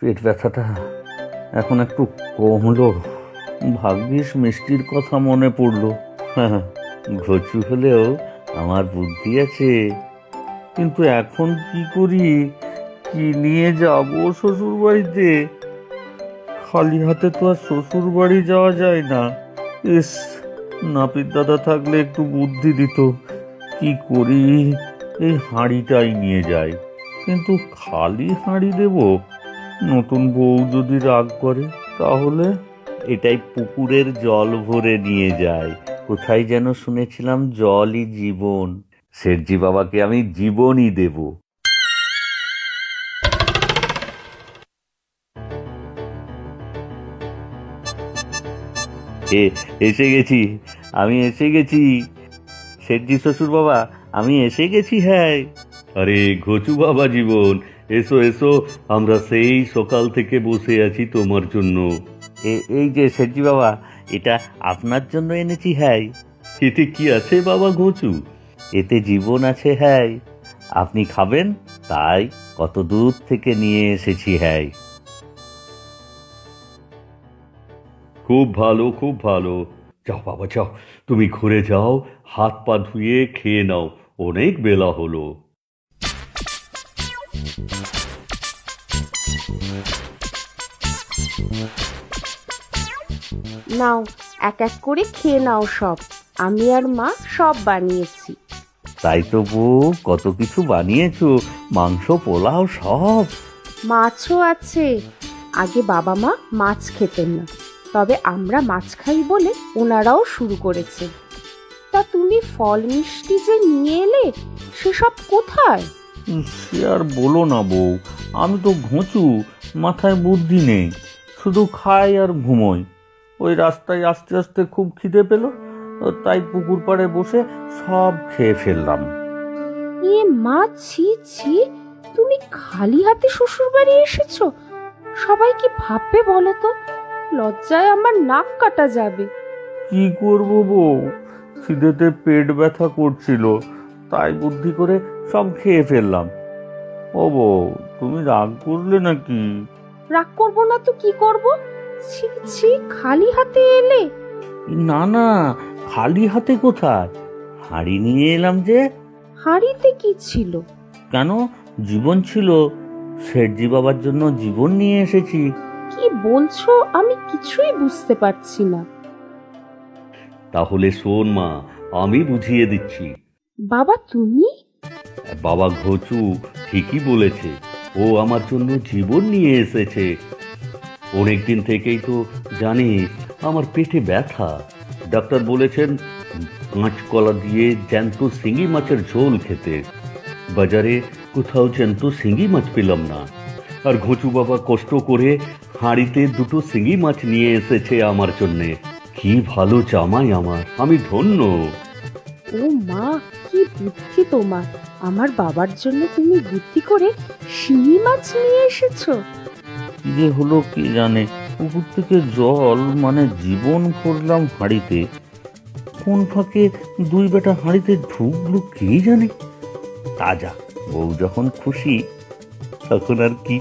পেট ব্যথাটা এখন একটু কমলো। ভাগ্যিস মিষ্টির কথা মনে পড়ল। হ্যাঁ ঘচু হলেও আমার বুদ্ধি আছে। কিন্তু এখন কি করি? কি নিয়ে যাব শ্বশুর বাড়িতে খালি হাতে তো আর শ্বশুর বাড়ি যাওয়া যায় না। ইস, নাপিত দাদা থাকলে একটু বুদ্ধি দিত। কি করি? এই হাঁড়িটাই নিয়ে যাই। কিন্তু খালি হাঁড়ি দেব? নতুন বউ যদি রাগ করে, তাহলে? এটাই পুকুরের জল ভরে নিয়ে যায়। কোথায় যেন শুনেছিলাম জলই জীবন। শেঠজি বাবাকে আমি জীবনই দেব। এ, এসে গেছি। আমি এসে গেছি। শেঠজি শ্বশুর বাবা আমি এসে গেছি হ্যাঁ আরে ঘচু বাবা জীবন এসো এসো আমরা সেই সকাল থেকে বসে আছি তোমার জন্য। এই যে শেঠজি বাবা এটা আপনার জন্য এনেছি হ্যাঁ এতে কি আছে বাবা ঘচু? এতে জীবন আছে হ্যাঁ আপনি খাবেন তাই কত দূর থেকে নিয়ে এসেছি হ্যাঁ খুব ভালো খুব ভালো। যাও বাবা যাও। তুমি ঘুরে যাও হাত পা ধুয়ে খেয়ে নাও। অনেক বেলা হলো। নাও এক এক করে খেয়ে নাও সব। আমি আর মা সব বানিয়েছি। তাই তো বউ কত কিছু বানিয়েছো মাংস পোলাও সব। মাছও আছে। আগে বাবা মা মাছ খেতেন না। তবে আমরা মাছ খাই বলে ওনারাও শুরু করেছে। তা তুমি ফল মিষ্টি যে নিয়ে এলে সেসব কোথায়? সে আর বলো না বউ আমি তো ঘুঁচু মাথায় বুদ্ধি নেই শুধু খাই আর ঘুমোই। ওই রাস্তায় আস্তে আস্তে খুব খিদে পেল তাই পুকুর পাড়ে বসে সব খেয়ে ফেললাম। এ মা ছি ছি তুমি খালি হাতে শ্বশুর বাড়ি এসেছ? সবাই কি ভাববে বলো তো? লজ্জায় আমার নাক কাটা যাবে। কি করব বউ? খিদেতে পেট ব্যথা করছিল তাই বুদ্ধি করে সব খেয়ে ফেললাম। ও বউ তুমি রাগ করলে নাকি? রাগ করব না তো কি করব? ছি ছি খালি হাতে এলে। না না খালি হাতে কোথায়? হাঁড়ি নিয়ে এলাম যে। হাড়িতে কি ছিল? কেন? জীবন ছিল। শেঠজি বাবার জন্য জীবন নিয়ে এসেছি। কি বলছো? আমি কিছুই বুঝতে পারছি না। তাহলে শোন মা আমি বুঝিয়ে দিচ্ছি। বাবা, তুমি? বাবা ঘচু ঠিকই বলেছে। ও আমার জন্য জীবন নিয়ে এসেছে। অনেকদিন থেকেই তো জানিস আমার পেটে ব্যথা। ডাক্তার বলেছেন কাঁচকলা দিয়ে জ্যান্ত শিঙি মাছের ঝোল খেতে। বাজারে কোথাও জ্যান্ত শিঙি মাছ পেলাম না। আর ঘুঁচু বাবা কষ্ট করে হাঁড়িতে দুটো শিঙি মাছ নিয়ে এসেছে আমার জন্যে। কি ভালো জামাই আমার, আমি ধন্য। ও মা, কি বুদ্ধি তোমার। আমার বাবার জন্য তুমি বুদ্ধি করে শিঙি মাছ নিয়ে এসেছ। যে হলো কি জানে, পুকুর থেকে জল মানে জীবন করলাম হাঁড়িতে। কোন ফাঁকে দুই বেটা হাঁড়িতে ঢুকলো কে জানে। তাজা, বউ যখন খুশি, তখন আর কি